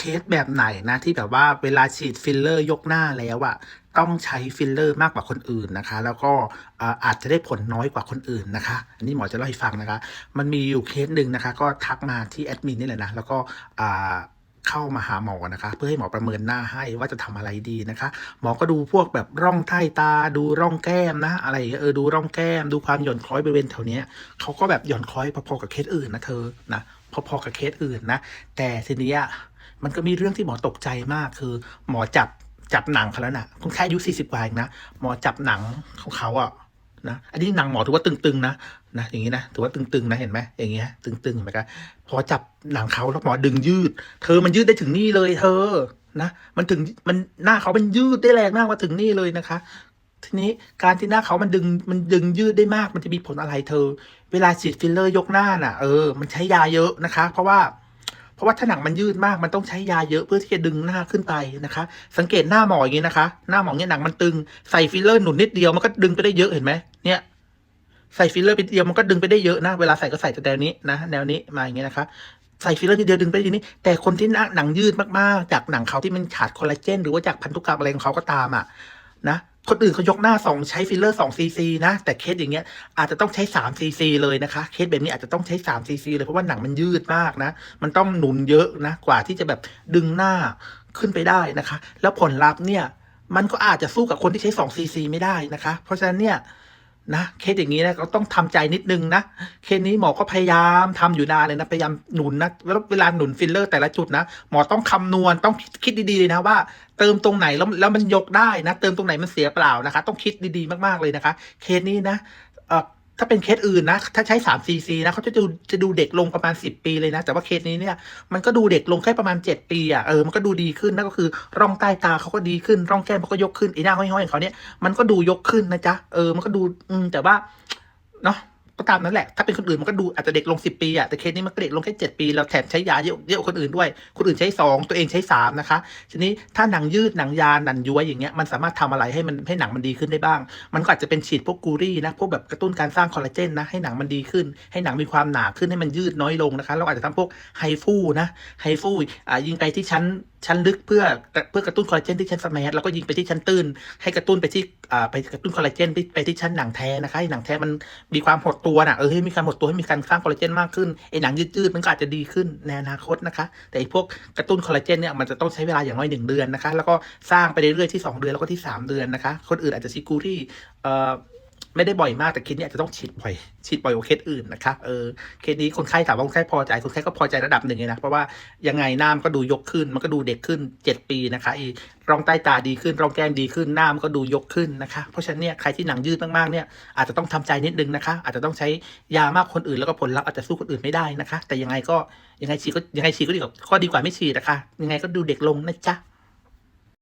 เคสแบบไหนนะที่แบบว่าเวลาฉีดฟิลเลอร์ยกหน้าแล้วอะต้องใช้ฟิลเลอร์มากกว่าคนอื่นนะคะ แล้วก็อาจจะได้ผลน้อยกว่าคนอื่นนะคะ อันนี้หมอจะเล่าให้ฟังนะคะ มันมีอยู่เคสหนึ่งนะคะ ก็ทักมาที่แอดมินนี่แหละนะแล้วก็เข้ามาหาหมอนะคะ เพื่อให้หมอประเมินหน้าให้ว่าจะทำอะไรดีนะคะ หมอก็ดูพวกแบบร่องใต้ตาดูร่องแก้มนะ อะไรเออดูร่องแก้ม ดูความหย่อนคล้อยบริเวณแถวเนี้ยเขาก็แบบหย่อนคล้อยพอๆกับเคสอื่นนะเธอนะพอๆกับเคสอื่นนะ แต่ทีเนี้ย มันก็มีเรื่องที่หมอตกใจมากคือ หมอจับจับหนังเขาแล้วนะคนไข้อายุสี่สิบกว่าเองนะหมอจับหนังของเขาอะนะอันนี้หนังหมอถือว่าตึงๆนะนะอย่างนี้นะถือว่าตึงๆนะเห็นไหมอย่างเงี้ยตึงๆเห็นไหมครับพอจับหนังเขาแล้วหมอดึงยืด เธอมันยืดได้ถึงนี่เลย เธอนะมันถึงมันหน้าเขามันยืดได้แรงมากมาถึงนี่เลยนะคะ ทีนี้การที่หน้าเขามันดึงมันดึงยืดได้มาก มันจะมีผลอะไรเธอ เวลาฉีดฟิลเลอร์ยกหน้าน่ะเออมันใช้ยาเยอะนะคะ เพราะว่า ราะว่าถ้าหนังมันยืดมากมันต้องใช้ยาเยอะเพื่อที่จะดึงหน้าขึ้นไปนะคะ สังเกตหน้าหมออย่างนี้นะคะ หน้าหมอเนี่ยหนังมันตึงใส่ฟิลเลอร์หนุนนิดเดียวมันก็ดึงไปได้เยอะเห็นไหมเนี่ยใส่ฟิลเลอร์ไปเดียวมันก็ดึงไปได้เยอะนะเวลาใส่ก็ใส่แต่แนวนี้นะแนวนี้มาอย่างเงี้ยนะคะใส่ฟิลเลอร์นิดเดียวดึงไปทีนี้ แต่คนที่หน้าหนังยืดมากๆ จากหนังเขาที่มันขาดคอลลาเจน หรือว่าจากพันธุกรรมอะไรของเขาก็ตามอะนะ คนอื่นเขายกหน้าสองใช้ฟิลเลอร์สองซีซีนะ แต่เคสอย่างเงี้ยอาจจะต้องใช้สามซีซีเลยนะคะเคสแบบนี้อาจจะต้องใช้สามซีซีเลยเพราะว่าหนังมันยืดมากนะ มันต้องหนุนเยอะนะกว่าที่จะแบบดึงหน้าขึ้นไปได้นะคะ แล้วผลลัพธ์เนี่ยมันก็อาจจะสู้กับคนที่ใช้2ซีซีไม่ได้นะคะ เพราะฉะนั้นเนี่ย นะเคสอย่างนี้นะเราต้องทำใจนิดนึงนะเคสนี้หมอก็พยายามทำอยู่นานเลยนะพยายามหนุนนะแล้วเวลาหนุนฟิลเลอร์แต่ละจุดนะหมอต้องคำนวณต้องคิดดีๆเลยนะว่า เติมตรงไหนแล้วแล้วมันยกได้นะ เติมตรงไหนมันเสียเปล่านะคะ ต้องคิดดีๆมากๆเลยนะคะ เคสนี้นะเออ ถ้าเป็นเคสอื่นนะ ถ้าใช้3 cc นะเขาจะดูจะดูเด็กลงประมาณ 10 ปีเลยนะ แต่ว่าเคสนี้เนี่ย มันก็ดูเด็กลงแค่ประมาณ 7 ปีอะเออมันก็ดูดีขึ้นนั่นก็คือร่องใต้ตาเขาก็ดีขึ้นร่องแก้มเขาก็ยกขึ้นไอ้หน้าห้อยๆของเขาเนี่ยมันก็ดูยกขึ้นนะจ๊ะเออมันก็ดูอืมแต่ว่าเนาะ ก็ตามนั้นแหละ ถ้าเป็นคนอื่นมันก็ดูอาจจะเด็กลง10ปีอะแต่เคสนี้มันก็เด็กลงแค่7ปี แล้วแถมใช้ยาเยอะเยอะคนอื่นด้วย คนอื่นใช้2ตัวเองใช้3นะคะ ทีนี้ถ้าหนังยืดหนังยานหนังย้วยอย่างเงี้ย มันสามารถทำอะไรให้มันให้หนังมันดีขึ้นได้บ้าง มันก็อาจจะเป็นฉีดพวกกูรี่นะ พวกแบบกระตุ้นการสร้างคอลลาเจนนะ ให้หนังมันดีขึ้น ให้หนังมีความหนาขึ้นให้มันยืดน้อยลงนะคะ เราอาจจะทำพวกไฮฟูนะ ไฮฟูอ่ายิงไปที่ชั้นชั้นลึกเพื่อเพื่อกระตุ้นคอลลาเจนที่ชั้นสแมาร์แล้วก็ยิงไปที่ชั้นตื้นให้กระตุ้นไปที่ ไปกระตุ้นคอลลาเจนไปไปที่ชั้นหนังแท้นะคะหนังแท้มันมีความหดตัวนะเออให้มีการหดตัวให้มีการสร้างคอลลาเจนมากขึ้นไอ้หนังยืดๆมันก็อาจจะดีขึ้นในอนาคตนะคะ แต่อ้พวกกระตุ้นคอลลาเจนเนี่ยมันจะต้องใช้เวลาอย่างน้อยหนึ่งเดือนนะคะ แล้วก็สร้างไปเรื่อยๆที่สองเดือนแล้วก็ที่สามเดือนนะคะ คนอื่นอาจจะซิกูที่เอ่อ ไม่ได้บ่อยมากแต่เคสนี้อาจจะต้องฉีดบ่อยฉีดบ่อยกว่าเคสอื่นนะคะเออเคสนี้คนไข้ถามว่าคนไข้พอใจคนไข้ก็พอใจระดับหนึ่งเลยนะเพราะว่ายังไงหน้ามันก็ดูยกขึ้น มันก็ดูเด็กขึ้น 7 ปีนะคะอ้ร่องใต้ตาดีขึ้นรองแก้มดีขึ้นหน้ามันก็ดูยกขึ้นนะคะเพราะฉะนั้นเนี่ยใครที่หนังยืดมากๆเนี่ยอาจจะต้องทำใจนิดนึงนะคะ อาจจะต้องใช้ยามากคนอื่นแล้วก็ผลลัพธ์อาจจะสู้คนอื่นไม่ได้นะคะ แต่ยังไงก็ยังไงฉีดก็ยังไงฉีดก็ดีกว่าข้อดีกว่าไม่ฉีดนะคะยังไงก็ดูเด็กลงนะจ๊ะ